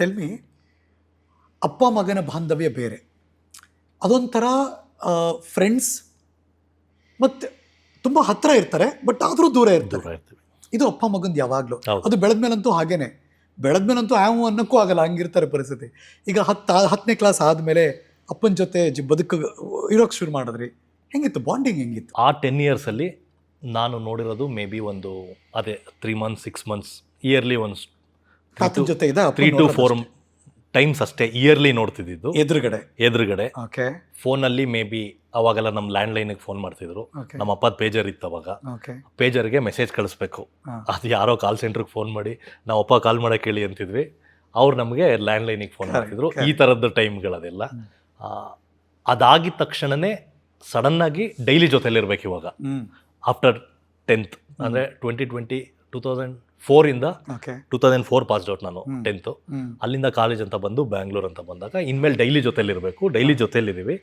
Tell me ಅಪ್ಪ ಮಗನ ಬಾಂಧವ್ಯ ಬೇರೆ. ಅದೊಂಥರ ಫ್ರೆಂಡ್ಸ್ ಮತ್ತು ತುಂಬ ಹತ್ತಿರ ಇರ್ತಾರೆ ಬಟ್ ಆದರೂ ದೂರ ಇರ್ತಾರೆ. ಇದು ಅಪ್ಪ ಮಗಂದು ಯಾವಾಗಲೂ. ಅದು ಬೆಳೆದ ಮೇಲಂತೂ ಹಾಗೇನೆ. ಬೆಳೆದ್ಮೇಲಂತೂ ಆವು ಅನ್ನೋಕ್ಕೂ ಆಗಲ್ಲ ಹಂಗಿರ್ತಾರೆ ಪರಿಸ್ಥಿತಿ. ಈಗ ಹತ್ತು ಹತ್ತನೇ ಕ್ಲಾಸ್ ಆದಮೇಲೆ ಅಪ್ಪನ ಜೊತೆ ಜಿ ಬದುಕು ಇರೋಕ್ಕೆ ಶುರು ಮಾಡಿದ್ರಿ. ಹೆಂಗಿತ್ತು? ಬಾಂಡಿಂಗ್ ಹೆಂಗಿತ್ತು? ಆ ಟೆನ್ ಇಯರ್ಸಲ್ಲಿ ನಾನು ನೋಡಿರೋದು ಮೇ ಬಿ ಒಂದು ಅದೇ three months six months yearly once ಜೊತೆ ಇದೆ ತ್ರೀ ಟು ಫೋರ್ ಟೈಮ್ಸ್ ಅಷ್ಟೇ ಇಯರ್ಲಿ ನೋಡ್ತಿದ್ದಿದ್ದು. ಎದುರುಗಡೆ. ಎದುರುಗಡೆ. ಓಕೆ. ಫೋನಲ್ಲಿ ಮೇ ಬಿ ಅವಾಗೆಲ್ಲ ನಮ್ಮ ಲ್ಯಾಂಡ್ ಲೈನಿಗೆ ಫೋನ್ ಮಾಡ್ತಿದ್ರು. ನಮ್ಮ ಅಪ್ಪದ ಪೇಜರ್ ಇತ್ತು ಅವಾಗ. ಪೇಜರ್ಗೆ ಮೆಸೇಜ್ ಕಳಿಸ್ಬೇಕು. ಅದು ಯಾರೋ ಕಾಲ್ ಸೆಂಟ್ರಿಗೆ ಫೋನ್ ಮಾಡಿ ನಾವು ಅಪ್ಪ ಕಾಲ್ ಮಾಡಕ್ಕೆ ಹೇಳಿ ಅಂತಿದ್ವಿ. ಅವ್ರು ನಮಗೆ ಲ್ಯಾಂಡ್ ಲೈನಿಗೆ ಫೋನ್ ಮಾಡ್ತಿದ್ರು. ಈ ಥರದ ಟೈಮ್ಗಳದೆಲ್ಲ. ಅದಾಗಿದ ತಕ್ಷಣನೇ ಸಡನ್ನಾಗಿ ಡೈಲಿ ಜೊತೆಲಿರ್ಬೇಕು ಇವಾಗ. ಆಫ್ಟರ್ ಟೆಂತ್ ಅಂದರೆ twenty twenty two thousand ಫೋರಿಂದ two thousand four passed out ನಾನು ಟೆಂತ್ ಅಲ್ಲಿಂದ ಕಾಲೇಜ್ ಅಂತ ಬಂದು ಬ್ಯಾಂಗ್ಳೂರ್ ಅಂತ ಬಂದಾಗ ಇನ್ಮೇಲೆ ಡೈಲಿ ಜೊತೆಲಿರಬೇಕು ಡೈಲಿ ಜೊತೆಲಿದ್ದೀವಿ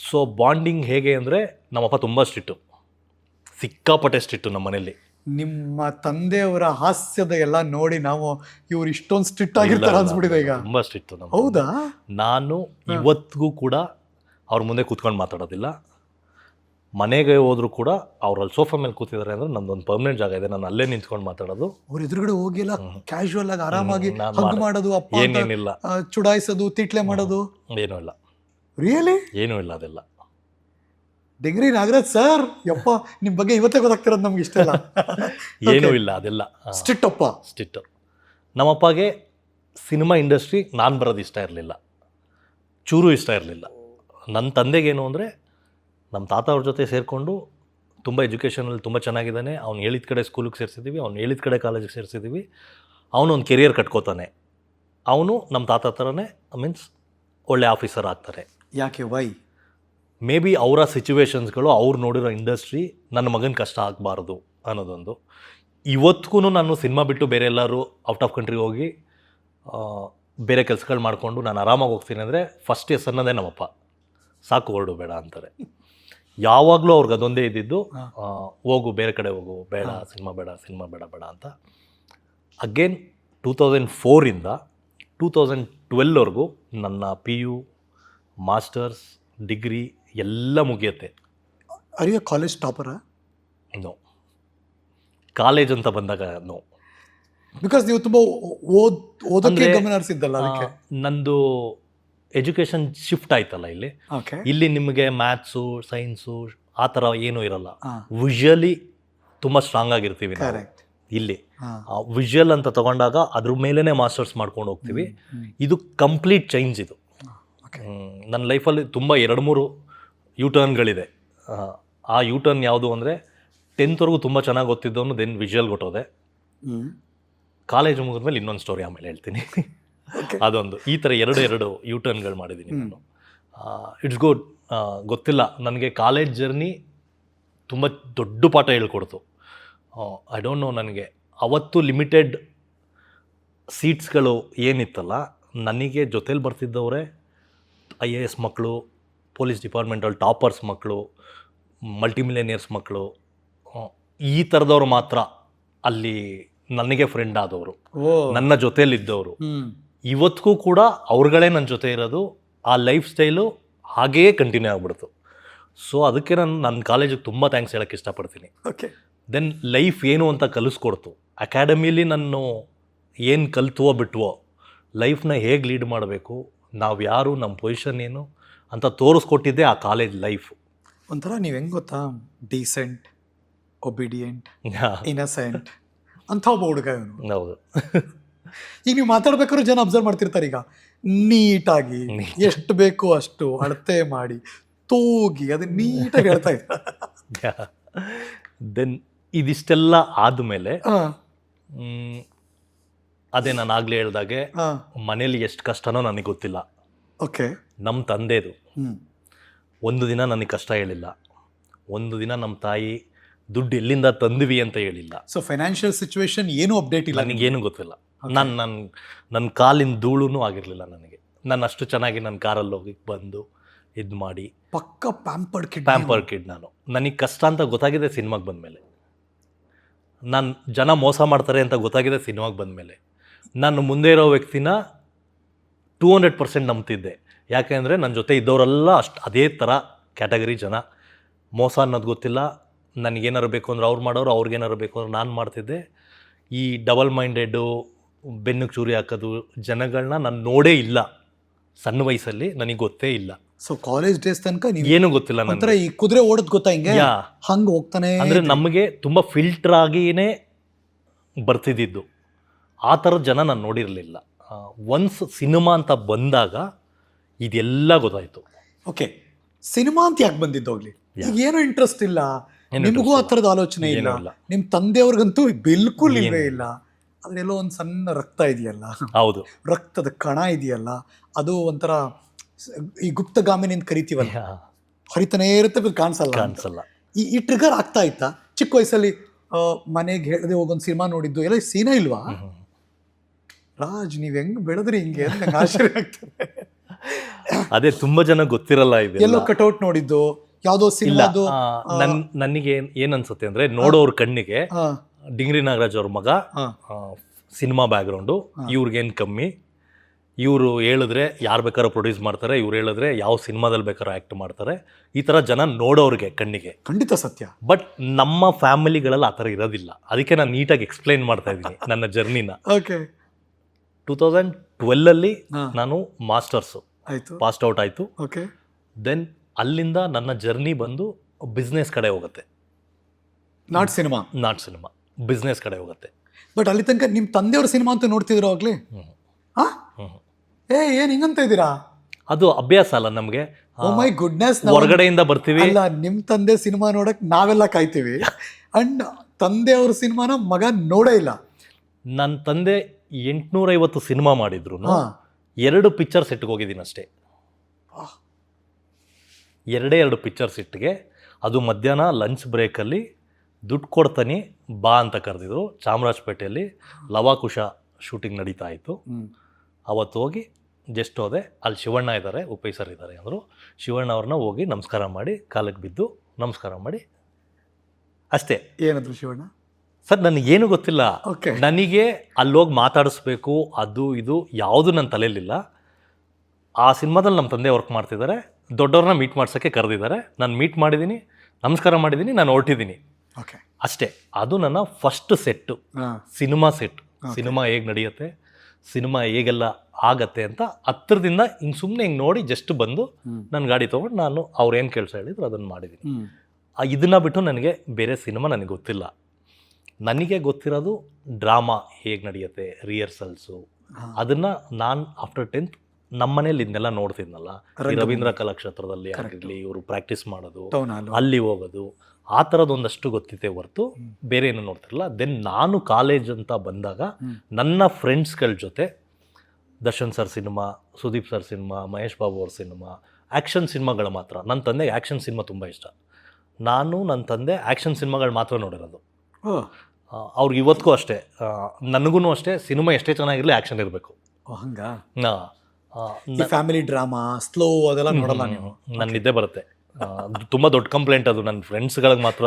ಸೊ ಬಾಂಡಿಂಗ್ ಹೇಗೆ ಅಂದರೆ ನಮ್ಮಪ್ಪ ತುಂಬ ಸ್ಟ್ರಿಟ್ಟು ಸಿಕ್ಕಾಪಟ್ಟೆ ಸ್ಟ್ರಿಟ್ಟು ನಮ್ಮ ಮನೆಯಲ್ಲಿ ನಿಮ್ಮ ತಂದೆಯವರ ಹಾಸ್ಯದ ಎಲ್ಲ ನೋಡಿ ನಾವು ಇವ್ರು ಇಷ್ಟೊಂದು ಸ್ಟ್ರಿಕ್ಟ್ ಆಗಿರ್ತಾರೆ ಅನ್ಸ್ಬಿಟ್ಟಿದೆ ಈಗ. ತುಂಬ ಸ್ಟ್ರಿಟ್ಟು ಹೌದಾ? ನಾನು ಇವತ್ತಿಗೂ ಕೂಡ ಅವ್ರ ಮುಂದೆ ಕೂತ್ಕೊಂಡು ಮಾತಾಡೋದಿಲ್ಲ. ಮನೆಗೆ ಹೋದ್ರು ಕೂಡ ಅವ್ರಲ್ಲಿ ಸೋಫಾ ಮೇಲೆ ಕೂತಿದ್ದಾರೆ ಅಂದ್ರೆ ಒಂದು ಪರ್ಮನೆಂಟ್ ಜಾಗ ಇದೆ. ನಾನು ಅಲ್ಲೇ ನಿಂತ್ಕೊಂಡು ಮಾತಾಡೋದು. ಅವ್ರ ಎದುರುಗಡೆ ಹೋಗಿಲ್ಲ ಕ್ಯಾಶುವಲ್ ಆಗಿ ಆರಾಮಾಗಿ ಹಗ್ ಮಾಡೋದು ಅಪ್ಪ ಅಂತ ಏನೇನಿಲ್ಲ. ಚುಡಾಯಿಸೋದು ತಿಟ್ಲೆ ಮಾಡೋದು. ಏನೂ ಇಲ್ಲ. ರಿಯಲಿ ಏನೂ ಇಲ್ಲ ಅದೆಲ್ಲ. Degree Nagaraj sir? ಯಪ್ಪ ನಿಮ್ಮ ಬಗ್ಗೆ ಇವತ್ತೇ ಗೊತ್ತಾಗ್ತಿರೋದು ನಮ್ಗೆ ಇಷ್ಟ ಇಲ್ಲ. ಏನೂ ಇಲ್ಲ ಅದೆಲ್ಲ. ಸ್ಟಿಟ್ ಅಪ್ಪ ಸ್ಟಿಟ್ಟು. ನಮ್ಮಪ್ಪಗೆ ಸಿನಿಮಾ ಇಂಡಸ್ಟ್ರಿ ನಾನು ಬರೋದು ಇಷ್ಟ ಇರಲಿಲ್ಲ. ಚೂರು ಇಷ್ಟ ಇರಲಿಲ್ಲ. ನನ್ನ ತಂದೆಗೇನು ಅಂದರೆ ನಮ್ಮ ತಾತ ಅವ್ರ ಜೊತೆ ಸೇರಿಕೊಂಡು ತುಂಬ ಎಜುಕೇಷನಲ್ಲಿ ತುಂಬ ಚೆನ್ನಾಗಿದ್ದಾನೆ. ಅವ್ನು ಹೇಳಿದ ಕಡೆ ಸ್ಕೂಲಿಗೆ ಸೇರಿಸಿದ್ದೀವಿ ಅವ್ನು ಹೇಳಿದ ಕಡೆ ಕಾಲೇಜಿಗೆ ಸೇರಿಸಿದ್ದೀವಿ. ಅವನು ಒಂದು ಕೆರಿಯರ್ ಕಟ್ಕೋತಾನೆ. ಅವನು ನಮ್ಮ ತಾತ ಥರನೇ ಮೀನ್ಸ್ ಒಳ್ಳೆ ಆಫೀಸರ್ ಆಗ್ತಾರೆ. ಯಾಕೆ ವೈ ಮೇ ಬಿ ಅವರ ಸಿಚುವೇಷನ್ಸ್ಗಳು ಅವ್ರು ನೋಡಿರೋ ಇಂಡಸ್ಟ್ರಿ ನನ್ನ ಮಗನ ಕಷ್ಟ ಆಗಬಾರ್ದು ಅನ್ನೋದೊಂದು. ಇವತ್ತಿಗೂ ನಾನು ಸಿನಿಮಾ ಬಿಟ್ಟು ಬೇರೆ ಎಲ್ಲರೂ ಔಟ್ ಆಫ್ ಕಂಟ್ರಿಗೆ ಹೋಗಿ ಬೇರೆ ಕೆಲಸಗಳು ಮಾಡಿಕೊಂಡು ನಾನು ಆರಾಮಾಗಿ ಹೋಗ್ತೀನಿ ಅಂದರೆ ಫಸ್ಟ್ ಎಸ್ ಅನ್ನೋದೇ ನಮ್ಮಪ್ಪ. ಸಾಕು ಹೊರಡು ಬೇಡ ಅಂತಾರೆ. ಯಾವಾಗಲೂ ಅವ್ರಿಗೆ ಅದೊಂದೇ ಇದ್ದಿದ್ದು ಹೋಗು ಬೇರೆ ಕಡೆ ಹೋಗು ಬೇಡ. ಸಿನಿಮಾ ಬೇಡ ಸಿನಿಮಾ ಬೇಡ ಬೇಡ ಅಂತ. ಅಗೇನ್ ಟೂ ತೌಸಂಡ್ ಫೋರಿಂದ ಟೂ ತೌಸಂಡ್ ಟ್ವೆಲ್ವರೆಗೂ ನನ್ನ ಪಿ ಯು ಮಾಸ್ಟರ್ಸ್ ಡಿಗ್ರಿ ಎಲ್ಲ ಮುಗಿಯುತ್ತೆ. ಅರಿಯ ಕಾಲೇಜ್ ಟಾಪರ ನೋ ಕಾಲೇಜ್ ಅಂತ ಬಂದಾಗ ನೋ ಬಿಕಾಸ್ ನೀವು ತುಂಬ ಓದ್ ಓದೋಕ್ಕೆ ಗಮನ ಹರಿಸಿದ್ದಲ್ಲ ನಂದು ಎಜುಕೇಷನ್ ಶಿಫ್ಟ್ ಆಯ್ತಲ್ಲ ಇಲ್ಲಿ? ಇಲ್ಲಿ ನಿಮಗೆ ಮ್ಯಾಥ್ಸು ಸೈನ್ಸು ಆ ಥರ ಏನೂ ಇರಲ್ಲ. ವಿಜುವಲಿ ತುಂಬ ಸ್ಟ್ರಾಂಗ್ ಆಗಿರ್ತೀವಿ ಇಲ್ಲಿ. ವಿಜುವಲ್ ಅಂತ ತಗೊಂಡಾಗ ಅದ್ರ ಮೇಲೇ ಮಾಸ್ಟರ್ಸ್ ಮಾಡ್ಕೊಂಡು ಹೋಗ್ತೀವಿ. ಇದು ಕಂಪ್ಲೀಟ್ ಚೇಂಜ್ ಇದು. ನನ್ನ ಲೈಫಲ್ಲಿ ತುಂಬ ಎರಡು ಮೂರು ಯೂ ಟರ್ನ್ಗಳಿದೆ ಆ ಯೂ ಟರ್ನ್ ಯಾವುದು ಅಂದರೆ ಟೆಂತ್ವರೆಗೂ ತುಂಬ ಚೆನ್ನಾಗಿ ಗೊತ್ತಿದ್ದವನು ದೆನ್ ವಿಜುವಲ್ ಕೊಟ್ಟೋದೆ. ಕಾಲೇಜ್ ಮುಗಿದ್ಮೇಲೆ ಇನ್ನೊಂದು ಸ್ಟೋರಿ ಆಮೇಲೆ ಹೇಳ್ತೀನಿ. ಅದೊಂದು. ಈ ಥರ ಎರಡು ಎರಡು ಯೂ ಟರ್ನ್ಗಳು ಮಾಡಿದ್ದೀನಿ ನಾನು. ಇಟ್ಸ್ ಗುಡ್ ಗೊತ್ತಿಲ್ಲ. ನನಗೆ ಕಾಲೇಜ್ ಜರ್ನಿ ತುಂಬ ದೊಡ್ಡ ಪಾಠ ಹೇಳ್ಕೊಡ್ತು. ಐ ಡೋಂಟ್ ನೋ ನನಗೆ. ಅವತ್ತು ಲಿಮಿಟೆಡ್ ಸೀಟ್ಸ್ಗಳು ಏನಿತ್ತಲ್ಲ ನನಗೆ ಜೊತೇಲಿ ಬರ್ತಿದ್ದವರೇ ಐ ಎ ಎಸ್ ಮಕ್ಕಳು ಪೊಲೀಸ್ ಡಿಪಾರ್ಟ್ಮೆಂಟಲ್ಲಿ ಟಾಪರ್ಸ್ ಮಕ್ಕಳು ಮಲ್ಟಿಮಿಲಿಯನಿಯರ್ಸ್ ಮಕ್ಕಳು ಈ ಥರದವ್ರು ಮಾತ್ರ ಅಲ್ಲಿ ನನಗೆ ಫ್ರೆಂಡ್ ಆದವರು. ನನ್ನ ಜೊತೆಯಲ್ಲಿದ್ದವರು ಹ್ಮ್. ಇವತ್ತಿಗೂ ಕೂಡ ಅವ್ರುಗಳೇ ನನ್ನ ಜೊತೆ ಇರೋದು ಆ ಲೈಫ್ ಸ್ಟೈಲು ಹಾಗೆಯೇ ಕಂಟಿನ್ಯೂ ಆಗಿಬಿಡ್ತು. ಸೊ ಅದಕ್ಕೆ ನಾನು ನನ್ನ ಕಾಲೇಜಿಗೆ ತುಂಬ ಥ್ಯಾಂಕ್ಸ್ ಹೇಳೋಕ್ಕೆ ಇಷ್ಟಪಡ್ತೀನಿ. ಓಕೆ ದೆನ್ ಲೈಫ್ ಏನು ಅಂತ ಕಲಿಸ್ಕೊಡ್ತು. ಅಕಾಡೆಮಿಲಿ ನಾನು ಏನು ಕಲ್ತುವೋ ಬಿಟ್ಟುವೋ ಲೈಫ್ನ ಹೇಗೆ ಲೀಡ್ ಮಾಡಬೇಕು ನಾವು ಯಾರು ನಮ್ಮ ಪೊಸಿಷನ್ ಏನು ಅಂತ ತೋರಿಸ್ಕೊಟ್ಟಿದ್ದೆ ಆ ಕಾಲೇಜ್ ಲೈಫ್ ಒಂಥರ ನೀವು ಹೆಂಗ್ ಗೊತ್ತಾ? ಡೀಸೆಂಟ್ ಒಬಿಡಿಯೆಂಟ್ ಇನಸೆಂಟ್ ಅಂಥ ಒಬ್ಬ ಹುಡುಗ ಇವನು. ಹೌದು. ಈಗ ನೀವು ಮಾತಾಡ್ಬೇಕಾದ್ರೂ ಜನ ಅಬ್ಸರ್ವ್ ಮಾಡ್ತಿರ್ತಾರೆ ಈಗ. ನೀಟಾಗಿ ಎಷ್ಟು ಬೇಕೋ ಅಷ್ಟು ಅಳತೆ ಮಾಡಿ ತೂಗಿ ಅದು ನೀಟಾಗಿ ಹೇಳ್ತಾ ಇದ್ದಾರೆ ದೆನ್ ಇದಿಷ್ಟೆಲ್ಲ ಆದಮೇಲೆ ಅದೇ ನಾನು ಆಗ್ಲೇ ಹೇಳ್ದಾಗೆ ಮನೇಲಿ ಎಷ್ಟು ಕಷ್ಟನೋ ನನಗೆ ಗೊತ್ತಿಲ್ಲ. ಓಕೆ. ನಮ್ಮ ತಂದೆದು. ಒಂದು ದಿನ ನನಗೆ ಕಷ್ಟ ಹೇಳಿಲ್ಲ. ಒಂದು ದಿನ ನಮ್ಮ ತಾಯಿ ದುಡ್ಡು ಎಲ್ಲಿಂದ ತಂದ್ವಿ ಅಂತ ಹೇಳಿಲ್ಲ. ಸೊ ಫೈನಾನ್ಷಿಯಲ್ ಸಿಚುವೇಶನ್ ಏನೂ ಅಪ್ಡೇಟ್ ಇಲ್ಲ ನನಗೇನು ಗೊತ್ತಿಲ್ಲ. ನಾನು ನನ್ನ ನನ್ನ ಕಾಲಿನ ಧೂಳೂ ಆಗಿರಲಿಲ್ಲ ನನಗೆ. ನಾನು ಅಷ್ಟು ಚೆನ್ನಾಗಿ ನನ್ನ ಕಾರಲ್ಲಿ ಹೋಗಿ ಬಂದು ಇದು ಮಾಡಿ. ಪಕ್ಕ ಪ್ಯಾಂಪರ್ ಕಿಡ್ ಪ್ಯಾಂಪರ್ ಕಿಡ್ ನಾನು. ನನಗೆ ಕಷ್ಟ ಅಂತ ಗೊತ್ತಾಗಿದೆ ಸಿನಿಮಾಗೆ ಬಂದಮೇಲೆ. ನಾನು ಜನ ಮೋಸ ಮಾಡ್ತಾರೆ ಅಂತ ಗೊತ್ತಾಗಿದೆ ಸಿನಿಮಾಗೆ ಬಂದಮೇಲೆ. ನಾನು ಮುಂದೆ ಇರೋ ವ್ಯಕ್ತಿನ ಟೂ ಹಂಡ್ರೆಡ್ ಪರ್ಸೆಂಟ್ ನಂಬ್ತಿದ್ದೆ. ಯಾಕೆಂದರೆ ನನ್ನ ಜೊತೆ ಇದ್ದವರೆಲ್ಲ ಅಷ್ಟು ಅದೇ ಥರ ಕ್ಯಾಟಗರಿ ಜನ. ಮೋಸ ಅನ್ನೋದು ಗೊತ್ತಿಲ್ಲ. ನನಗೇನಾರು ಬೇಕು ಅಂದ್ರೆ ಅವ್ರು ಮಾಡೋರು ಅವ್ರಿಗೇನಾರು ಬೇಕು ಅಂದ್ರೆ ನಾನು ಮಾಡ್ತಿದ್ದೆ. ಈ ಡಬಲ್ ಮೈಂಡೆಡು ಬೆನ್ನಿಗೆ ಚೂರಿ ಹಾಕೋದು ಜನಗಳನ್ನ ನಾನು ನೋಡೇ ಇಲ್ಲ. ಸಣ್ಣ ವಯಸ್ಸಲ್ಲಿ ನನಗೆ ಗೊತ್ತೇ ಇಲ್ಲ. ಸೊ ಕಾಲೇಜ್ ಡೇಸ್ ತನಕ ನೀವು ಏನೂ ಗೊತ್ತಿಲ್ಲ ನಂತರ ಈ ಕುದುರೆ ಓಡೋದು ಗೊತ್ತಾ ಹಿಂಗೆ? ಹಂಗೆ ಹಂಗ ಹೋಗ್ತಾನೆ ಅಂದರೆ ನಮಗೆ ತುಂಬ ಫಿಲ್ಟರ್ ಆಗಿಯೇ ಬರ್ತಿದ್ದಿದ್ದು. ಆ ಥರ ಜನ ನಾನು ನೋಡಿರಲಿಲ್ಲ. ಒನ್ಸ್ ಸಿನಿಮಾ ಅಂತ ಬಂದಾಗ ಇದೆಲ್ಲ ಗೊತ್ತಾಯಿತು. ಓಕೆ ಸಿನಿಮಾ ಅಂತ ಯಾಕೆ ಬಂದಿದ್ದು ಹೋಗ್ಲಿ? ಈಗ ಏನೂ ಇಂಟ್ರೆಸ್ಟ್ ಇಲ್ಲ. ನಿಮಗೂ ಆ ಥರದ ಆಲೋಚನೆ ಇಲ್ಲ. ನಿಮ್ಮ ನಿಮ್ ತಂದೆಯವ್ರಿಗಂತೂ ಬಿಲ್ಕುಲ್ ಇಲ್ಲ. ಅದ್ರೆಲ್ಲೋ ಒಂದು ಸಣ್ಣ ರಕ್ತ ಇದೆಯಲ್ಲ? ಹೌದು. ರಕ್ತದ ಕಣ ಇದೆಯಲ್ಲ? ಅದು ಒಂಥರ ಈ ಗುಪ್ತಗಾಮಿನಿ ಅಂತ ಕರಿತೀವಲ್ಲ? ಹರಿತನೇ ಇರುತ್ತೆ ಕಾಣಿಸಲ್ಲ. ಕಾಣಿಸಲ್ಲ. ಈ ಈ ಟ್ರಿಗರ್ ಆಗ್ತಾ ಇತ್ತಾ? ಚಿಕ್ಕ ವಯಸ್ಸಲ್ಲಿ ಮನೆಗೆ ಹೇಳದೆ ಹೋಗೊಂದು ಸಿನಿಮಾ ನೋಡಿದ್ದು. ಎಲ್ಲ ಸೀನ ಇಲ್ವಾ? ರಾಜ್ ನೀವ್ ಹೆಂಗ್ ಬೆಳೆದ್ರಿ ಹಿಂಗೆ ಆಶ್ಚರ್ಯ ಆಗ್ತದೆ. ಅದೇ ತುಂಬಾ ಜನ ಗೊತ್ತಿರಲ್ಲ ಎಲ್ಲೋ ಕಟ್ಔಟ್ ಕಟೌಟ್ ನೋಡಿದ್ದು. ಯಾವ್ದೋ ಸಿಲ್ಲ ಸಿನಿಮಾದು ನನ್ ನನಗೆ ಏನ್- ಏನ್ ಅನ್ಸುತ್ತೆ ಅಂದ್ರೆ ನೋಡೋರ್ ಕಣ್ಣಿಗೆ ಡಿಂಗ್ರಿ ನಾಗರಾಜ್ ಅವ್ರ ಮಗ ಸಿನಿಮಾ ಬ್ಯಾಕ್ಗ್ರೌಂಡು ಇವ್ರಿಗೇನು ಕಮ್ಮಿ? ಇವರು ಹೇಳಿದ್ರೆ ಯಾರು ಬೇಕಾದ್ರೂ ಪ್ರೊಡ್ಯೂಸ್ ಮಾಡ್ತಾರೆ ಇವ್ರು ಹೇಳಿದ್ರೆ ಯಾವ ಸಿನಿಮಾದಲ್ಲಿ ಬೇಕಾದ್ರೂ ಆ್ಯಕ್ಟ್ ಮಾಡ್ತಾರೆ. ಈ ಥರ ಜನ ನೋಡೋರಿಗೆ ಕಣ್ಣಿಗೆ. ಖಂಡಿತ ಸತ್ಯ. ಬಟ್ ನಮ್ಮ ಫ್ಯಾಮಿಲಿಗಳಲ್ಲಿ ಆ ಥರ ಇರೋದಿಲ್ಲ. ಅದಕ್ಕೆ ನಾನು ನೀಟಾಗಿ ಎಕ್ಸ್ಪ್ಲೈನ್ ಮಾಡ್ತಾ ಇದ್ದೀನಿ ನನ್ನ ಜರ್ನಿನ ಓಕೆ ಟೂ ತೌಸಂಡ್ ಟ್ವೆಲ್ಲಲ್ಲಿ ನಾನು ಮಾಸ್ಟರ್ಸು ಆಯಿತು. ಪಾಸ್ಟ್ ಔಟ್ ಆಯಿತು. ಓಕೆ ದೆನ್ ಅಲ್ಲಿಂದ ನನ್ನ ಜರ್ನಿ ಬಂದು ಬಿಸ್ನೆಸ್ ಕಡೆ ಹೋಗುತ್ತೆ. Not cinema not cinema business ಕಡೆ ಹೋಗುತ್ತೆ. ಬಟ್ ಅಲ್ಲಿ ತನಕ ನಿಮ್ಮ ತಂದೆಯವ್ರ ಸಿನಿಮಾ ಅಂತ ನೋಡ್ತಿದ್ರು ಆಗಲಿ? ಹಾಂ. ಏ ಏನು ಹಿಂಗಂತ ಇದ್ದೀರಾ? ಅದು ಅಭ್ಯಾಸ ಅಲ್ಲ ನಮಗೆ. ಓ ಮೈ ಗುಡ್ನೆಸ್ ಹೊರಗಡೆಯಿಂದ ಬರ್ತೀವಿ. ಅಲ್ಲ ನಿಮ್ಮ ತಂದೆ ಸಿನಿಮಾ ನೋಡಕ್ಕೆ ನಾವೆಲ್ಲ ಕಾಯ್ತೀವಿ. ಅಂಡ್ ತಂದೆಯವ್ರ ಸಿನಿಮಾನ ಮಗ ನೋಡೇ ಇಲ್ಲ. ನನ್ನ ತಂದೆ ಎಂಟುನೂರೈವತ್ತು ಸಿನಿಮಾ ಮಾಡಿದ್ರು ಎರಡು ಪಿಕ್ಚರ್ ಸೆಟ್ಗೆ ಹೋಗಿದ್ದೀನಿ ಅಷ್ಟೇ. ಎರಡೇ ಎರಡು ಪಿಕ್ಚರ್ ಸೆಟ್ಗೆ ಅದು ಮಧ್ಯಾಹ್ನ ಲಂಚ್ ಬ್ರೇಕಲ್ಲಿ ದುಡ್ಡು ಕೊಡ್ತಾನೆ ಬಾ ಅಂತ ಕರೆದಿದ್ರು. ಚಾಮರಾಜಪೇಟೆಯಲ್ಲಿ ಲವಾಕುಶ ಶೂಟಿಂಗ್ ನಡೀತಾ ಇತ್ತು. ಅವತ್ತು ಹೋಗಿ ಜಸ್ಟ್ ಹೋದೆ. ಅಲ್ಲಿ ಶಿವಣ್ಣ ಇದ್ದಾರೆ ಉಪೈ ಸರ್ ಇದ್ದಾರೆ ಅಂದರು. ಶಿವಣ್ಣ ಅವ್ರನ್ನ ಹೋಗಿ ನಮಸ್ಕಾರ ಮಾಡಿ ಕಾಲಕ್ಕೆ ಬಿದ್ದು ನಮಸ್ಕಾರ ಮಾಡಿ ಅಷ್ಟೇ. ಏನಂದ್ರು ಶಿವಣ್ಣ? ಸರ್ ನನಗೇನು ಗೊತ್ತಿಲ್ಲ. ಓಕೆ ನನಗೆ ಅಲ್ಲೋಗಿ ಮಾತಾಡಿಸ್ಬೇಕು ಅದು ಇದು ಯಾವುದು ನನ್ನ ತಲೆಯಲ್ಲಿಲ್ಲ. ಆ ಸಿನಿಮಾದಲ್ಲಿ ನಮ್ಮ ತಂದೆ ವರ್ಕ್ ಮಾಡ್ತಿದ್ದಾರೆ ದೊಡ್ಡವ್ರನ್ನ ಮೀಟ್ ಮಾಡ್ಸೋಕ್ಕೆ ಕರೆದಿದ್ದಾರೆ. ನಾನು ಮೀಟ್ ಮಾಡಿದ್ದೀನಿ ನಮಸ್ಕಾರ ಮಾಡಿದ್ದೀನಿ ನಾನು ಹೊರಟಿದ್ದೀನಿ ಅಷ್ಟೇ ಅದು ನನ್ನ first set cinema set cinema ಹೇಗೆ ನಡೆಯುತ್ತೆ ಸಿನಿಮಾ ಹೇಗೆಲ್ಲ ಆಗತ್ತೆ ಅಂತ ಹತ್ತಿರದಿಂದ ಹಿಂಗೆ ಸುಮ್ಮನೆ ಹಿಂಗೆ ನೋಡಿ ಜಸ್ಟ್ ಬಂದು. ನನ್ನ ಗಾಡಿ ತೊಗೊಂಡು ನಾನು ಅವ್ರು ಏನು ಕೆಲಸ ಹೇಳಿದ್ರು ಅದನ್ನು ಮಾಡಿದ್ದೀನಿ ಇದನ್ನ ಬಿಟ್ಟು ನನಗೆ ಬೇರೆ ಸಿನಿಮಾ ನನಗೆ ಗೊತ್ತಿಲ್ಲ. ನನಗೆ ಗೊತ್ತಿರೋದು ಡ್ರಾಮಾ ಹೇಗೆ ನಡೆಯುತ್ತೆ ರಿಹರ್ಸಲ್ಸು. ಅದನ್ನು ನಾನು ಆಫ್ಟರ್ ಟೆಂತ್ ನಮ್ಮನೇಲಿ ಇದನ್ನೆಲ್ಲ ನೋಡ್ತಿದ್ನಲ್ಲ ರವೀಂದ್ರ ಕಲಾಕ್ಷೇತ್ರದಲ್ಲಿ ಆಗಿರಲಿ ಇವರು ಪ್ರಾಕ್ಟೀಸ್ ಮಾಡೋದು ಅಲ್ಲಿ ಹೋಗೋದು ಆ ಥರದೊಂದಷ್ಟು ಒಂದಷ್ಟು ಗೊತ್ತಿದೆ ಹೊರತು ಬೇರೆ ಏನು ನೋಡ್ತಿರಲ್ಲ ದೆನ್ ನಾನು ಕಾಲೇಜ್ ಅಂತ ಬಂದಾಗ. ನನ್ನ ಫ್ರೆಂಡ್ಸ್ಗಳ ಜೊತೆ Darshan sir cinema Sudeep sir cinema Mahesh Babu ಅವ್ರ ಸಿನಿಮಾ ಆ್ಯಕ್ಷನ್ ಸಿನಿಮಾಗಳು ಮಾತ್ರ. ನನ್ನ ತಂದೆಗೆ ಆ್ಯಕ್ಷನ್ ಸಿನಿಮಾ ತುಂಬ ಇಷ್ಟ. ನಾನು ನನ್ನ ತಂದೆ ಆ್ಯಕ್ಷನ್ ಸಿನಿಮಾಗಳು ಮಾತ್ರ ನೋಡಿರೋದು. ಅವ್ರಿಗೆ ಇವತ್ತಿಗೂ ಅಷ್ಟೇ. ನನಗೂ ಅಷ್ಟೇ ಸಿನಿಮಾ ಎಷ್ಟೇ ಚೆನ್ನಾಗಿರಲಿ ಆ್ಯಕ್ಷನ್ ಇರಬೇಕು. ಹಂಗಾ? ಫ್ಯಾಮಿಲಿ ಡ್ರಾಮಾ ಸ್ಲೋ ಅದೆಲ್ಲ ನೋಡಲ್ಲ ನೀವು? ನನ್ನ ನಿದ್ದೆ ಬರುತ್ತೆ. ತುಂಬ ದೊಡ್ಡ ಕಂಪ್ಲೇಂಟ್ ಅದು. ನನ್ನ ಫ್ರೆಂಡ್ಸ್ಗಳಿಗೆ ಮಾತ್ರ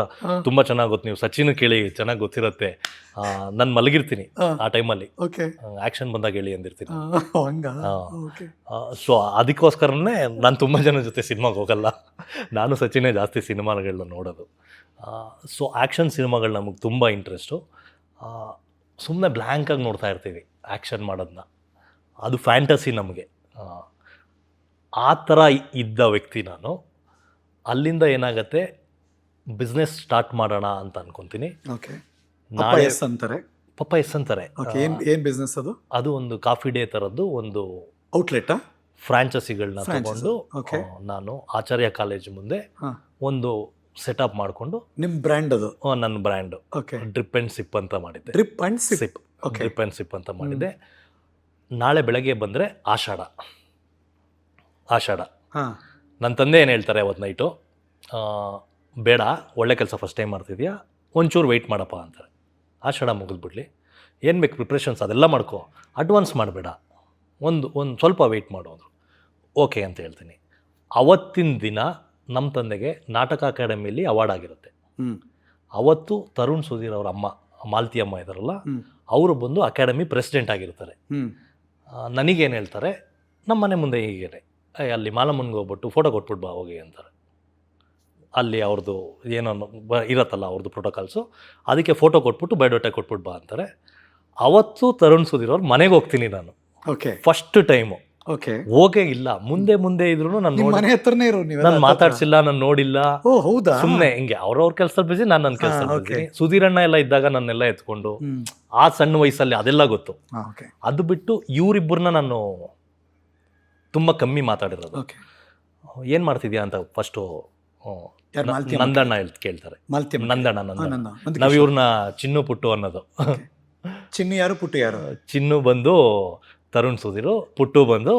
ತುಂಬಾ ಚೆನ್ನಾಗಿ ಗೊತ್ತು ನೀವು ಸಚಿನ್ ಕೇಳಿ ಚೆನ್ನಾಗಿ ಗೊತ್ತಿರುತ್ತೆ. ನಾನು ಮಲಗಿರ್ತೀನಿ. ಆ ಟೈಮಲ್ಲಿ ಓಕೆ ಆ್ಯಕ್ಷನ್ ಬಂದಾಗ ಹೇಳಿ ಅಂದಿರ್ತೀನಿ. ಸೊ ಅದಕ್ಕೋಸ್ಕರನೇ ನಾನು ತುಂಬ ಜನ ಜೊತೆ ಸಿನಿಮಾಗೆ ಹೋಗಲ್ಲ. ನಾನು ಸಚಿನೇ ಜಾಸ್ತಿ ಸಿನಿಮಾಗಳನ್ನ ನೋಡೋದು. ಸೊ ಆ್ಯಕ್ಷನ್ ಸಿನಿಮಾಗಳು ನಮಗೆ ತುಂಬ ಇಂಟ್ರೆಸ್ಟು ಸುಮ್ಮನೆ ಬ್ಲ್ಯಾಂಕಾಗಿ ನೋಡ್ತಾ ಇರ್ತೀವಿ ಆ್ಯಕ್ಷನ್ ಮಾಡೋದನ್ನ ಅದು ಫ್ಯಾಂಟಸಿ ನಮಗೆ. ಆ ಥರ ಇದ್ದ ವ್ಯಕ್ತಿ ನಾನು. ಅಲ್ಲಿಂದ ಏನಾಗತ್ತೆ? ಬಿಸ್ನೆಸ್ ಸ್ಟಾರ್ಟ್ ಮಾಡೋಣ ಅಂತ ಅನ್ಕೊಂತೀನಿ. ಓಕೆ ನಾಳೆ ಎಸ್ ಅಂತಾರೆ. ಪಪ್ಪ ಎಸ್ ಅಂತಾರೆ. ಓಕೆ ಏನು ಏನ್ ಬಿಸ್ನೆಸ್ ಅದು? ಅದು ಒಂದು ಕಾಫಿ ಡೇ ಥರದ್ದು ಒಂದು ಔಟ್ಲೆಟ್ ಫ್ರಾಂಚೈಸಿಗಳನ್ನ ತಗೊಂಡು. ನಾನು ಆಚಾರ್ಯ ಕಾಲೇಜ್ ಮುಂದೆ. ಒಂದು ಸೆಟಪ್ ಮಾಡಿಕೊಂಡು ನಿಮ್ಮ ಬ್ರ್ಯಾಂಡ್ ಅದು? ನನ್ನ brand okay drip and sip ಅಂತ ಮಾಡಿದ್ದೆ. Drip and sip Okay. Drip and sip ಅಂತ ಮಾಡಿದ್ದೆ. ನಾಳೆ ಬೆಳಗ್ಗೆ ಬಂದರೆ ಆಷಾಢ. ಆಷಾಢ. ಹಾ. ನನ್ನ ತಂದೆ ಏನು ಹೇಳ್ತಾರೆ ಅವತ್ತು ನೈಟು ಬೇಡ ಒಳ್ಳೆ ಕೆಲಸ ಫಸ್ಟ್ ಟೈಮ್ ಮಾಡ್ತಿದ್ಯಾ? ಒಂಚೂರು ವೆಯ್ಟ್ ಮಾಡಪ್ಪ ಅಂತಾರೆ. ಆಷಾಢ ಮುಗಿದ್ಬಿಡ್ಲಿ ಏನು ಬೇಕು ಪ್ರಿಪ್ರೇಷನ್ಸ್ ಅದೆಲ್ಲ ಮಾಡ್ಕೊ. ಅಡ್ವಾನ್ಸ್ ಮಾಡಬೇಡ. ಒಂದು ಒಂದು ಸ್ವಲ್ಪ ವೆಯ್ಟ್ ಮಾಡು ಅಂದರು. ಓಕೆ ಅಂತ ಹೇಳ್ತೀನಿ. ಅವತ್ತಿನ ದಿನ ನಮ್ಮ ತಂದೆಗೆ ನಾಟಕ ಅಕಾಡೆಮಿಯಲ್ಲಿ ಅವಾರ್ಡ್ ಆಗಿರುತ್ತೆ. ಅವತ್ತು ತರುಣ್ ಸುಧೀರ್ ಅವರ ಅಮ್ಮ ಮಾಲ್ತಿ ಅಮ್ಮ ಇದಾರಲ್ಲ ಅವರು ಬಂದು ಅಕಾಡೆಮಿ ಪ್ರೆಸಿಡೆಂಟ್ ಆಗಿರ್ತಾರೆ. ನನಗೇನು ಹೇಳ್ತಾರೆ? ನಮ್ಮ ಮನೆ ಮುಂದೆ ಹೀಗೇನೆ. ಅಲ್ಲಿ ಮಾಲಮ್ಮನ್ಗೆ ಹೋಗ್ಬಿಟ್ಟು ಫೋಟೋ ಕೊಟ್ಬಿಟ್ಟು ಬಾ ಹೋಗಿ ಅಂತಾರೆ. ಅಲ್ಲಿ ಅವ್ರದ್ದು ಏನೋ ಬ ಇರತ್ತಲ್ಲ ಅವ್ರದ್ದು ಪ್ರೋಟೋಕಾಲ್ಸು ಅದಕ್ಕೆ ಫೋಟೋ ಕೊಟ್ಬಿಟ್ಟು ಬಯೋಡೇಟಾ ಕೊಟ್ಬಿಟ್ಟು ಬಾ ಅಂತಾರೆ. ಅವತ್ತು ತರುಣ್ ಸುಧೀರ್ ಅವ್ರ ಮನೆಗೆ ಹೋಗ್ತೀನಿ ನಾನು. ಓಕೆ ಫಸ್ಟ್ ಟೈಮು ಓಕೆ ಹೋಗೇ ಇಲ್ಲ. ಮುಂದೆ ಮುಂದೆ ಇದ್ರು ನಾನು ಮನೆ ಹತ್ರನೇ ಇರೋ ನೀವು ನಾನು ಮಾತಾಡ್ಸಿಲ್ಲ ನಾನು ನೋಡಿಲ್ಲ. ಓ ಹೌದಾ? ಸುಮ್ಮನೆ ಹಿಂಗೆ ಅವ್ರವ್ರ ಕೆಲಸ ಬಿಸಿ ನಾನು ನನ್ನ ಕೆಲಸ ಬಿಸಿ ಸುಧೀರಣ್ಣ ಎಲ್ಲ ಇದ್ದಾಗ ನನ್ನೆಲ್ಲ ಎತ್ಕೊಂಡು ಆ ಸಣ್ಣ ವಯಸ್ಸಲ್ಲಿ ಅದೆಲ್ಲ ಗೊತ್ತು. ಓಕೆ ಅದು ಬಿಟ್ಟು ಇವರಿಬ್ಬರನ್ನ ನಾನು ತುಂಬ ಕಮ್ಮಿ ಮಾತಾಡಿರೋದು. ಓಕೆ ಏನು ಮಾಡ್ತಿದ್ಯಾ ಅಂತ ಫಸ್ಟು? ನಂದಣ್ಣ ಹೇಳ್ ಕೇಳ್ತಾರೆ. ನಂದಣ್ಣ ನಂದಣ್ಣ. ನಾವು ಇವ್ರನ್ನ ಚಿನ್ನು ಪುಟ್ಟು ಅನ್ನೋದು. ಚಿನ್ನು ಯಾರು ಪುಟ್ಟು ಯಾರು? ಚಿನ್ನು ಬಂದು ತರುಣ್ ಸುಧೀರು ಪುಟ್ಟು ಬಂದು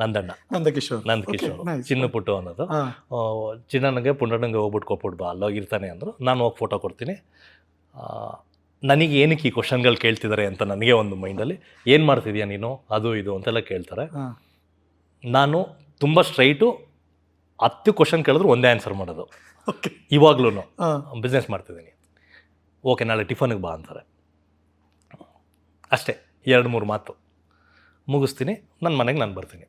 ನಂದಣ್ಣ. ನಂದಕಿಶೋರ್. ನಂದಕಿಶೋರ್. ಚಿನ್ನು ಪುಟ್ಟು ಅನ್ನೋದು. ಚಿನ್ನನಿಗೆ ಪುಂಡಣ್ಣಗೆ ಹೋಗ್ಬಿಟ್ಟು ಕೊಟ್ಬಿಟ್ಟು ಬಾ ಅಲ್ಲೋಗಿರ್ತಾನೆ ಅಂದರು. ನಾನು ಹೋಗಿ ಫೋಟೋ ಕೊಡ್ತೀನಿ. ನನಗೆ ಏನಕ್ಕೆ ಈ ಕ್ವಶನ್ಗಳು ಕೇಳ್ತಿದ್ದಾರೆ ಅಂತ ನನಗೆ ಒಂದು ಮೈಂಡಲ್ಲಿ ಏನು ಮಾಡ್ತಿದ್ಯಾ ನೀನು? ಅದು ಇದು ಅಂತೆಲ್ಲ ಕೇಳ್ತಾರೆ. ನಾನು ತುಂಬ ಸ್ಟ್ರೈಟು ಹತ್ತು ಕ್ವಶನ್ ಕೇಳಿದ್ರು ಒಂದೇ ಆನ್ಸರ್ ಮಾಡೋದು. ಓಕೆ. ಇವಾಗ್ಲೂ ಬಿಸ್ನೆಸ್ ಮಾಡ್ತಿದ್ದೀನಿ. ಓಕೆ ನಾಳೆ ಟಿಫನ್ಗೆ ಬಾ ಅಂತಾರೆ. ಅಷ್ಟೇ ಎರಡು ಮೂರು ಮಾತು. ಮುಗಿಸ್ತೀನಿ ನನ್ನ ಮನೆಗೆ ನಾನು ಬರ್ತೀನಿ.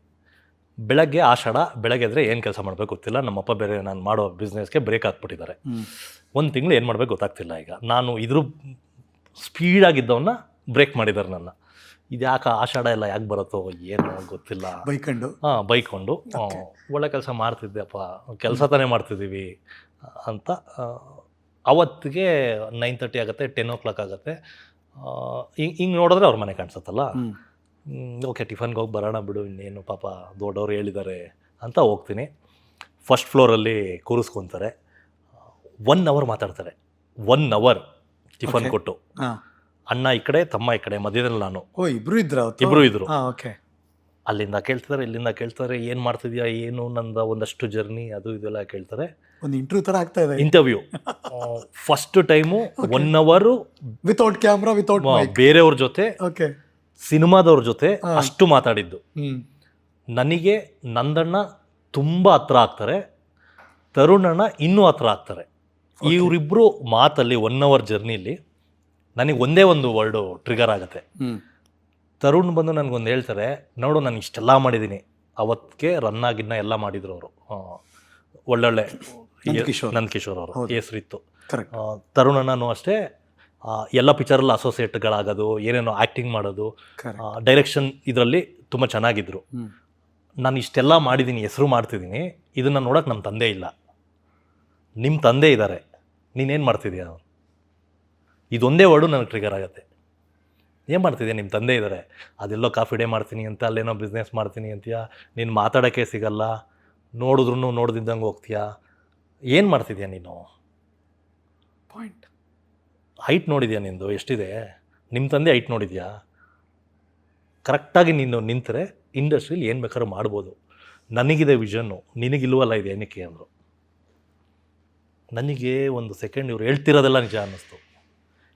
ಬೆಳಗ್ಗೆ ಆಷಾಢ ಬೆಳಗ್ಗೆ ಎದ್ರೆ ಏನು ಕೆಲಸ ಮಾಡಬೇಕು ಗೊತ್ತಿಲ್ಲ ನಮ್ಮಪ್ಪ ಬೇರೆ ನಾನು ಮಾಡೋ ಬಿಸ್ನೆಸ್ಗೆ ಬ್ರೇಕ್ ಹಾಕ್ಬಿಟ್ಟಿದ್ದಾರೆ. ಒಂದು ತಿಂಗಳು ಏನು ಮಾಡಬೇಕು ಗೊತ್ತಾಗ್ತಿಲ್ಲ ಈಗ. ನಾನು ಇದ್ರ ಸ್ಪೀಡಾಗಿದ್ದವನ್ನ ಬ್ರೇಕ್ ಮಾಡಿದ್ದಾರೆ ನನ್ನ. ಇದು ಯಾಕೆ ಆಷಾಢ ಎಲ್ಲ ಯಾಕೆ ಬರುತ್ತೋ ಏನೋ ಗೊತ್ತಿಲ್ಲ. ಬೈಕೊಂಡು? ಹಾಂ ಬೈಕೊಂಡು. ಒಳ್ಳೆ ಕೆಲಸ ಮಾಡ್ತಿದ್ದೆಪ್ಪ ಕೆಲಸ ತಾನೇ ಮಾಡ್ತಿದ್ದೀವಿ ಅಂತ ಅವತ್ತಿಗೆ ನೈನ್ ತರ್ಟಿ ಆಗುತ್ತೆ ಟೆನ್ ಓ ಕ್ಲಾಕ್ ಆಗುತ್ತೆ ಹಿಂಗೆ ಹಿಂಗೆ ನೋಡಿದ್ರೆ ಅವ್ರ ಮನೆ ಕಾಣಿಸುತ್ತಲ್ಲ? ಓಕೆ ಟಿಫನ್ಗೆ ಹೋಗಿ ಬರೋಣ ಬಿಡು ಇನ್ನೇನು ಪಾಪ ದೊಡ್ಡವ್ರು ಹೇಳಿದ್ದಾರೆ ಅಂತ ಹೋಗ್ತೀನಿ. ಫಸ್ಟ್ ಫ್ಲೋರಲ್ಲಿ ಕೂರಿಸ್ಕೊತಾರೆ. ಒನ್ ಅವರ್ ಮಾತಾಡ್ತಾರೆ. ಒನ್ ಅವರ್ ಟಿಫನ್ ಕೊಟ್ಟು. ಅಣ್ಣ ಈ ಕಡೆ ತಮ್ಮ ಈ ಕಡೆ ಮಧ್ಯದಲ್ಲಿ ನಾನು. ಓ ಇಬ್ರು ಇದ್ರ ಇಬ್ರು ಇದ್ರು. ಓಕೆ. ಅಲ್ಲಿಂದ ಕೇಳ್ತಾರೆ ಇಲ್ಲಿಂದ ಕೇಳ್ತಾರೆ ಏನು ಮಾಡ್ತಿದ್ಯಾ ಏನು ನಂದ ಒಂದಷ್ಟು ಜರ್ನಿ ಅದು ಇದೆಲ್ಲ ಕೇಳ್ತಾರೆ. ಒಂದು ಇಂಟರ್ವ್ಯೂ ತರ ಆಗ್ತಾ ಇದೆ. ಇಂಟರ್ವ್ಯೂ ಫಸ್ಟ್ ಟೈಮು ಒನ್ ಅವರು ವಿತೌಟ್ ಕ್ಯಾಮ್ರಾ ವಿತೌಟ್ ಬೇರೆಯವ್ರ ಜೊತೆ ಓಕೆ ಸಿನಿಮಾದವ್ರ ಜೊತೆ ಅಷ್ಟು ಮಾತಾಡಿದ್ದು. ನನಗೆ ನಂದಣ್ಣ ತುಂಬ ಹತ್ರ ಆಗ್ತಾರೆ ತರುಣಣ್ಣ ಇನ್ನೂ ಹತ್ರ ಆಗ್ತಾರೆ. ಇವರಿಬ್ಬರು ಮಾತಲ್ಲಿ ಒನ್ ಅವರ್ ಜರ್ನಿಲಿ ನನಗೆ ಒಂದೇ ಒಂದು ವರ್ಡು ಟ್ರಿಗರ್ ಆಗುತ್ತೆ. ತರುಣ್ ಬಂದು ನನಗೊಂದು ಹೇಳ್ತಾರೆ ನೋಡು ನಾನು ಇಷ್ಟೆಲ್ಲ ಮಾಡಿದ್ದೀನಿ ಅವತ್ತಿಗೆ ರನ್ನ ಗಿನ್ನ ಎಲ್ಲ ಮಾಡಿದ್ರು ಅವರು. ಒಳ್ಳೊಳ್ಳೆ ನಂದ್ ಕಿಶೋರ್. ಅವರು ಹೆಸರು ಹೆಸರಿತ್ತು ತರುಣಣ್ಣನೂ ಅಷ್ಟೇ ಎಲ್ಲ ಪಿಕ್ಚರಲ್ಲಿ ಅಸೋಸಿಯೇಟ್ಗಳಾಗೋದು ಏನೇನೋ ಆ್ಯಕ್ಟಿಂಗ್ ಮಾಡೋದು ಡೈರೆಕ್ಷನ್ ಇದರಲ್ಲಿ ತುಂಬ ಚೆನ್ನಾಗಿದ್ರು. ನಾನು ಇಷ್ಟೆಲ್ಲ ಮಾಡಿದ್ದೀನಿ ಹೆಸರು ಮಾಡ್ತಿದ್ದೀನಿ ಇದನ್ನು ನೋಡೋಕೆ ನಮ್ಮ ತಂದೆ ಇಲ್ಲ. ನಿಮ್ಮ ತಂದೆ ಇದ್ದಾರೆ ನೀನೇನು ಮಾಡ್ತಿದ್ಯಾ? ಇದೊಂದೇ ವರ್ಡು ನನಗೆ ಟ್ರಿಗರ್ ಆಗುತ್ತೆ. ಏನು ಮಾಡ್ತಿದ್ಯಾ ನಿಮ್ಮ ತಂದೆ ಇದ್ದಾರೆ ಅದೆಲ್ಲೋ ಕಾಫಿ ಡೇ ಮಾಡ್ತೀನಿ ಅಂತ ಅಲ್ಲೇನೋ ಬಿಸ್ನೆಸ್ ಮಾಡ್ತೀನಿ ಅಂತೀಯಾ? ನೀನು ಮಾತಾಡೋಕ್ಕೆ ಸಿಗಲ್ಲ ನೋಡಿದ್ರು ನೋಡ್ದಿದ್ದಂಗೆ ಹೋಗ್ತೀಯಾ? ಏನು ಮಾಡ್ತಿದ್ಯಾ ನೀನು? ಪಾಯಿಂಟ್ ಹೈಟ್ ನೋಡಿದ್ಯಾ ನಿಂದು? ಎಷ್ಟಿದೆ? ನಿಮ್ಮ ತಂದೆ ಹೈಟ್ ನೋಡಿದ್ಯಾ? ಕರೆಕ್ಟಾಗಿ ನೀನು ನಿಂತರೆ ಇಂಡಸ್ಟ್ರೀಲಿ ಏನು ಬೇಕಾದ್ರೂ ಮಾಡ್ಬೋದು. ನನಗಿದೆ ವಿಷನ್ನು ನಿನಗಿಲ್ವಲ್ಲ ಇದೆ ಏನಕ್ಕೆ ಅಂದರು. ನನಗೆ ಒಂದು ಸೆಕೆಂಡ್ ಇವ್ರು ಹೇಳ್ತಿರೋದೆಲ್ಲ ನಿಜ ಅನ್ನಿಸ್ತು.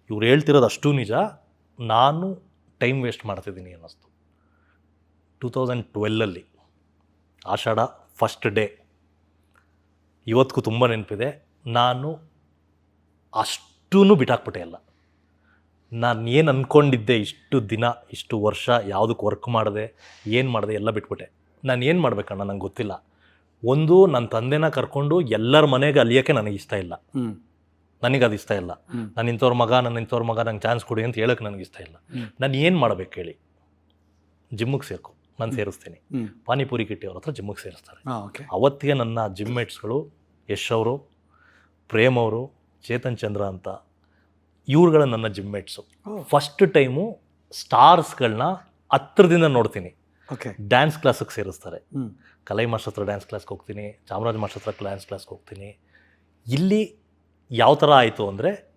ಇವ್ರು ಹೇಳ್ತಿರೋದು ಅಷ್ಟು ನಿಜ. ನಾನು ಟೈಮ್ ವೇಸ್ಟ್ ಮಾಡ್ತಿದ್ದೀನಿ ಅನ್ನಿಸ್ತು. ಟೂ ತೌಸಂಡ್ ಟ್ವೆಲ್ಲಲ್ಲಿ ಆಷಾಢ ಫಸ್ಟ್ ಡೇ ಇವತ್ತಿಗೂ ತುಂಬ ನೆನಪಿದೆ. ನಾನು ಅಷ್ಟೂ ಬಿಟ್ಟಾಕ್ಬಿಟ್ಟೆ ಅಲ್ಲ ನಾನು ಏನು ಅಂದ್ಕೊಂಡಿದ್ದೆ ಇಷ್ಟು ದಿನ, ಇಷ್ಟು ವರ್ಷ ಯಾವುದಕ್ಕೆ ವರ್ಕ್ ಮಾಡಿದೆ, ಏನು ಮಾಡಿದೆ ಎಲ್ಲ ಬಿಟ್ಬಿಟ್ಟೆ. ನಾನು ಏನು ಮಾಡ್ಬೇಕಣ್ಣ, ನಂಗೆ ಗೊತ್ತಿಲ್ಲ. ಒಂದು ನನ್ನ ತಂದೆನ ಕರ್ಕೊಂಡು ಎಲ್ಲರ ಮನೆಗೆ ಅಲಿಯೋಕ್ಕೆ ನನಗೆ ಇಷ್ಟ ಇಲ್ಲ. ನನಗೆ ಅದು ಇಷ್ಟ ಇಲ್ಲ. ನಾನು ಇಂಥವ್ರ ಮಗ ನನ್ನ ಇಂಥವ್ರ ಮಗ ನಂಗೆ ಚಾನ್ಸ್ ಕೊಡಿ ಅಂತ ಹೇಳೋಕ್ಕೆ ನನಗೆ ಇಷ್ಟ ಇಲ್ಲ. ನಾನು ಏನು ಮಾಡ್ಬೇಕು ಹೇಳಿ? ಜಿಮ್ಮಿಗೆ ಸೇರ್ಕೊ. ನಾನು ಸೇರಿಸ್ತೀನಿ. ಪಾನಿಪುರಿ ಕಿಟ್ಟಿ ಅವ್ರ ಹತ್ರ ಜಿಮ್ಮಿಗೆ ಸೇರಿಸ್ತಾರೆ. ಅವತ್ತಿಗೆ ನನ್ನ ಜಿಮ್ ಮೇಟ್ಸ್ಗಳು ಯಶ್ ಅವರು ಪ್ರೇಮ್ ಅವರು ಚೇತನ್ ಚಂದ್ರ ಅಂತ ಇವ್ರುಗಳ ನನ್ನ ಜಿಮ್ ಮೇಟ್ಸು ಫಸ್ಟ್ ಟೈಮು ಸ್ಟಾರ್ಸ್ಗಳನ್ನ ಹತ್ರದಿಂದ ನೋಡ್ತೀನಿ. ಓಕೆ ಡ್ಯಾನ್ಸ್ ಕ್ಲಾಸಿಗೆ ಸೇರಿಸ್ತಾರೆ. ಕಲೈ ಮಾಸ್ಟರ್ ಹತ್ರ ಡ್ಯಾನ್ಸ್ ಕ್ಲಾಸ್ಗೆ ಹೋಗ್ತೀನಿ ಚಾಮರಾಜ ಮಾಸ್ಟರ್ ಹತ್ರ ಡ್ಯಾನ್ಸ್ ಕ್ಲಾಸ್ಗೆ ಹೋಗ್ತೀನಿ. ಇಲ್ಲಿ ಯಾವ ಥರ ಆಯಿತು ಅಂದರೆ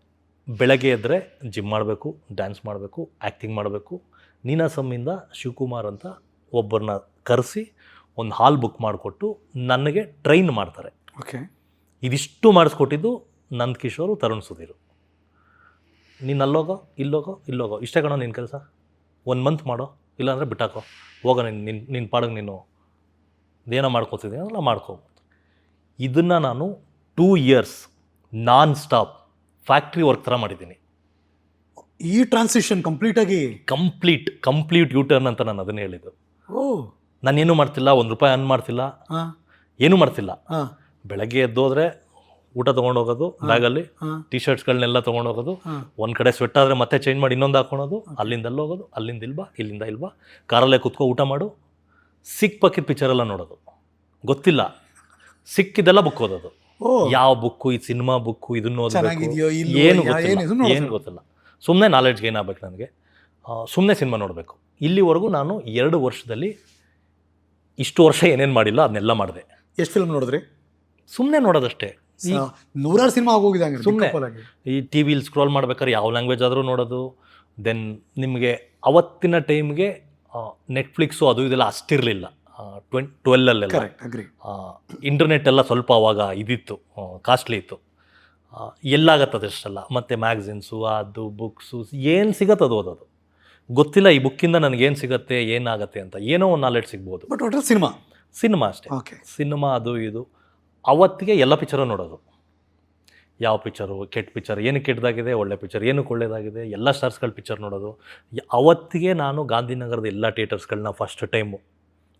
ಬೆಳಗ್ಗೆ ಎದ್ದರೆ ಜಿಮ್ ಮಾಡಬೇಕು ಡ್ಯಾನ್ಸ್ ಮಾಡಬೇಕು ಆ್ಯಕ್ಟಿಂಗ್ ಮಾಡಬೇಕು. ನೀನಾಸಮ್ಮಿಂದ ಶಿವಕುಮಾರ್ ಅಂತ ಒಬ್ಬರನ್ನ ಕರೆಸಿ ಒಂದು ಹಾಲ್ ಬುಕ್ ಮಾಡಿಕೊಟ್ಟು ನನಗೆ ಟ್ರೈನ್ ಮಾಡ್ತಾರೆ. ಓಕೆ. ಇದಿಷ್ಟು ಮಾಡಿಸ್ಕೊಟ್ಟಿದ್ದು ನಂದ್ ಕಿಶೋರು ತರುಣ್ ಸುಧೀರು. ನೀನು ಅಲ್ಲೋಗೋ ಇಲ್ಲೋಗೋ ಇಲ್ಲೋಗೋ. ಇಷ್ಟೇ ಕಣೋ ನಿನ್ನ ಕೆಲಸ. ಒಂದು ಮಂತ್ ಮಾಡೋ ಇಲ್ಲಾಂದರೆ ಬಿಟ್ಟಾಕೋ. ಹೋಗೋ ನಿನ್ನ ನಿನ್ನ ನಿನ್ನ ಪಾಡಿಗೆ ನೀನು ಏನೋ ಮಾಡ್ಕೋತಿದ್ದೀನಿ ಮಾಡ್ಕೋ. ಇದನ್ನು ನಾನು two years non stop factory work ಥರ ಮಾಡಿದ್ದೀನಿ. ಈ ಟ್ರಾನ್ಸಿಷನ್ ಕಂಪ್ಲೀಟ್ ಆಗಿ? ಕಂಪ್ಲೀಟ್ ಕಂಪ್ಲೀಟ್ ಯೂಟರ್ನ್ ಅಂತ ನಾನು ಅದನ್ನೇ ಹೇಳಿದ್ದು. ಓ. ನಾನೇನು ಮಾಡ್ತಿಲ್ಲ ಒಂದು ರೂಪಾಯಿ ಅನ್ ಮಾಡ್ತಿಲ್ಲ. ಏನು ಏನೂ ಮಾಡ್ತಿಲ್ಲ. ಹಾ. ಬೆಳಗ್ಗೆ ಎದ್ದೋದ್ರೆ ಊಟ ತೊಗೊಂಡು ಹೋಗೋದು ಬ್ಯಾಗಲ್ಲಿ. ಟಿ ಶರ್ಟ್ಸ್ಗಳನ್ನೆಲ್ಲ ತೊಗೊಂಡು ಹೋಗೋದು. ಹಾ. ಒಂದು ಕಡೆ ಸ್ವೆಟ್ ಆದರೆ ಮತ್ತೆ ಚೇಂಜ್ ಮಾಡಿ ಇನ್ನೊಂದು ಹಾಕೊಳೋದು. ಅಲ್ಲಿಂದ ಅಲ್ಲಿ ಹೋಗೋದು ಅಲ್ಲಿಂದ ಇಲ್ವಾ ಇಲ್ಲಿಂದ ಇಲ್ವಾ. ಕಾರಲ್ಲೇ ಕುತ್ಕೊ ಊಟ ಮಾಡು. ಸಿಕ್ ಪಕ್ಕಿದ ಪಿಕ್ಚರೆಲ್ಲ ನೋಡೋದು. ಗೊತ್ತಿಲ್ಲ. ಸಿಕ್ಕಿದೆಲ್ಲ ಬುಕ್ ಓದೋದು. ಯಾವ ಬುಕ್ಕು ಈ ಸಿನಿಮಾ ಬುಕ್ಕು ಇದನ್ನ ಓದಬೇಕು? ಏನು ಗೊತ್ತಿಲ್ಲ. ಏನು ಗೊತ್ತಿಲ್ಲ. ಸುಮ್ಮನೆ ನಾಲೆಡ್ಜ್ ಗೇನ್ ಆಗ್ಬೇಕು ನನಗೆ. ಸುಮ್ಮನೆ ಸಿನಿಮಾ ನೋಡಬೇಕು. ಇಲ್ಲಿವರೆಗೂ ನಾನು ಎರಡು ವರ್ಷದಲ್ಲಿ ಇಷ್ಟು ವರ್ಷ ಏನೇನು ಮಾಡಿಲ್ಲ ಅದನ್ನೆಲ್ಲ ಮಾಡಿದೆ. ಎಷ್ಟು ಫಿಲ್ಮ್ ನೋಡಿದ್ರಿ? ಸುಮ್ಮನೆ ನೋಡೋದಷ್ಟೇ. ನೂರಾರು ಸಿನಿಮಾ ಆಗೋಗಿದೆ ಸುಮ್ಮನೆ. ಈ ಟಿ ವಿಲಿ ಸ್ಕ್ರೋಲ್ ಮಾಡ್ಬೇಕಾದ್ರೆ ಯಾವ ಲ್ಯಾಂಗ್ವೇಜ್ ಆದರೂ ನೋಡೋದು. ದೆನ್ ನಿಮಗೆ ಅವತ್ತಿನ ಟೈಮ್ಗೆ ನೆಟ್ಫ್ಲಿಕ್ಸು ಅದು ಇದೆಲ್ಲ ಅಷ್ಟಿರಲಿಲ್ಲ. ಟ್ವೆಂಟ್ ಟ್ವೆಲ್ಲಲ್ಲೆಲ್ಲ ಇಂಟರ್ನೆಟ್ ಎಲ್ಲ ಸ್ವಲ್ಪ ಅವಾಗ ಇದಿತ್ತು ಕಾಸ್ಟ್ಲಿ ಇತ್ತು. ಎಲ್ಲ ಎಲ್ಲಾಗತ್ತದ ಅಷ್ಟೆಲ್ಲ. ಮತ್ತು ಮ್ಯಾಗ್ಝಿನ್ಸು ಅದು ಬುಕ್ಸು ಏನು ಸಿಗತ್ತದು ಅದು ಓದೋದು? ಗೊತ್ತಿಲ್ಲ ಈ ಬುಕ್ಕಿಂದ ನನಗೇನು ಸಿಗತ್ತೆ ಏನಾಗತ್ತೆ ಅಂತ. ಏನೋ ಒಂದು ನಾಲೆಡ್ಜ್ ಸಿಗ್ಬೋದು. ಬಟ್ ಒಟ್ಟು ಸಿನಿಮಾ ಸಿನಿಮಾ ಅಷ್ಟೇ. ಓಕೆ ಸಿನಿಮಾ ಅದು ಇದು. ಅವತ್ತಿಗೆ ಎಲ್ಲ ಪಿಕ್ಚರು ನೋಡೋದು. ಯಾವ ಪಿಕ್ಚರು ಕೆಟ್ಟ ಪಿಕ್ಚರ್ ಏನು ಕೆಟ್ಟದಾಗಿದೆ ಒಳ್ಳೆ ಪಿಕ್ಚರ್ ಏನಕ್ಕೆ ಒಳ್ಳೆಯದಾಗಿದೆ ಎಲ್ಲ ಸ್ಟಾರ್ಸ್ಗಳ ಪಿಕ್ಚರ್ ನೋಡೋದು. ಅವತ್ತಿಗೆ ನಾನು ಗಾಂಧಿನಗರದ ಎಲ್ಲ ಥಿಯೇಟರ್ಸ್ಗಳನ್ನ ಫಸ್ಟ್ ಟೈಮು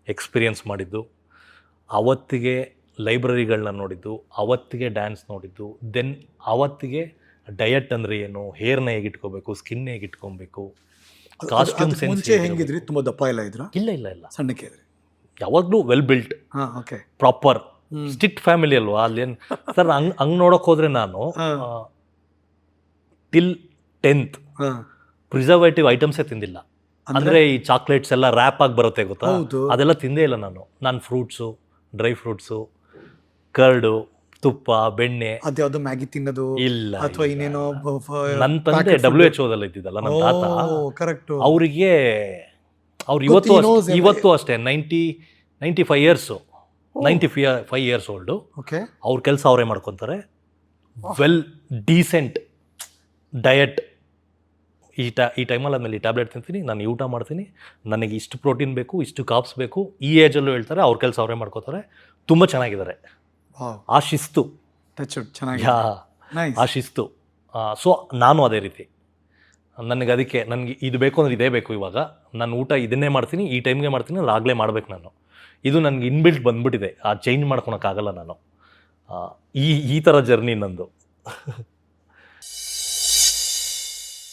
ಎಕ್ಸ್ಪೀರಿಯನ್ಸ್ ಮಾಡಿದ್ದು ಅವತ್ತಿಗೆ ಲೈಬ್ರರಿಗಳನ್ನ ನೋಡಿದ್ದು ಅವತ್ತಿಗೆ ಡ್ಯಾನ್ಸ್ ನೋಡಿದ್ದು ದೆನ್ ಅವತ್ತಿಗೆ ಡಯಟ್ ಅಂದರೆ ಏನು ಹೇರ್ನ ಹೇಗೆ ಇಟ್ಕೋಬೇಕು ಸ್ಕಿನ್ ಹೇಗೆ ಇಟ್ಕೊಬೇಕು ಕಾಸ್ಟ್ಯೂಮ್ ಸೆನ್ಸ್ ಹೆಂಗಿದ್ರಿ? ತುಂಬ ದಪ್ಪ ಇಲ್ಲ ಇದ್ರ? ಇಲ್ಲ ಇಲ್ಲ ಇಲ್ಲ. ಸಣ್ಣಕ್ಕೆ ಯಾವಾಗಲೂ ವೆಲ್ ಬಿಲ್ಟ್ ಹಾ ಓಕೆ ಪ್ರಾಪರ್ ಸ್ಟಿಕ್ ಫ್ಯಾಮಿಲಿ ಅಲ್ವಾ? ಅಲ್ಲೇನು ಸರ್ ಹಂಗ್ ಹಂಗೆ ನೋಡೋಕೆ ಹೋದ್ರೆ ನಾನು. ಟಿಲ್ ಟೆಂತ್ ಪ್ರಿಸರ್ವೇಟಿವ್ ಐಟಮ್ಸೇ ತಿಂದಿಲ್ಲ. ಅಂದ್ರೆ ಈ ಚಾಕ್ಲೇಟ್ಸ್ ಎಲ್ಲ ರ್ಯಾಪ್ ಆಗಿ ಬರುತ್ತೆ ಗೊತ್ತಾ? ಅದೆಲ್ಲ ತಿಂದೇ ಇಲ್ಲ ನಾನು. ನಾನು ಫ್ರೂಟ್ಸು ಡ್ರೈ ಫ್ರೂಟ್ಸು ಕರ್ಡು ತುಪ್ಪ ಬೆಣ್ಣೆ. ಅದ್ಯಾವ್ದು ಮ್ಯಾಗಿ ತಿನ್ನೋದು ಇಲ್ಲ ಅಥವಾ ಇನ್ನೇನೋ ನನ್ನ ತಂದೆ ಡಬ್ಲ್ಯೂ ಎಚ್ ಓದಲ್ಲಿ ಇದ್ದಿದ್ದಲ್ಲ ನನ್ನ ತಾತ. ಕರೆಕ್ಟ್ ಅವರಿಗೆ ಅವ್ರು ಇವತ್ತು ಇವತ್ತು ಅಷ್ಟೇ ninety ninety five years ninety five five years old okay ಅವ್ರ ಕೆಲಸ ಅವರೇ ಮಾಡ್ಕೊತಾರೆ. ವೆಲ್ ಡೀಸೆಂಟ್ ಡಯಟ್ ಈ ಟ ಈ ಟೈಮಲ್ಲಿ ಆದಮೇಲೆ ಈ ಟ್ಯಾಬ್ಲೆಟ್ ತಿಂತೀನಿ ನಾನು ಊಟ ಮಾಡ್ತೀನಿ ನನಗೆ ಇಷ್ಟು ಪ್ರೋಟೀನ್ ಬೇಕು ಇಷ್ಟು ಕಾಪ್ಸ್ ಬೇಕು ಈ ಏಜಲ್ಲೂ ಹೇಳ್ತಾರೆ ಅವ್ರ ಕೆಲಸ ಅವರೇ ಮಾಡ್ಕೋತಾರೆ ತುಂಬ ಚೆನ್ನಾಗಿದ್ದಾರೆ. ಆ ಶಿಸ್ತು. ಚೆನ್ನಾಗಿ ಆ ಶಿಸ್ತು. ಸೊ ನಾನು ಅದೇ ರೀತಿ. ನನಗೆ ಅದಕ್ಕೆ ನನಗೆ ಇದು ಬೇಕು ಅಂದ್ರೆ ಇದೇ ಬೇಕು ಇವಾಗ. ನಾನು ಊಟ ಇದನ್ನೇ ಮಾಡ್ತೀನಿ ಈ ಟೈಮ್ಗೆ ಮಾಡ್ತೀನಿ ಅಲ್ಲಿ ಆಗಲೇ ಮಾಡ್ಬೇಕು ನಾನು. ಇದು ನನಗೆ ಇನ್ಬಿಲ್ಟ್ ಬಂದ್ಬಿಟ್ಟಿದೆ. ಆ ಚೇಂಜ್ ಮಾಡ್ಕೊಳಕ್ಕಾಗಲ್ಲ ನಾನು. ಈ ಈ ಥರ ಜರ್ನಿ ನಂದು.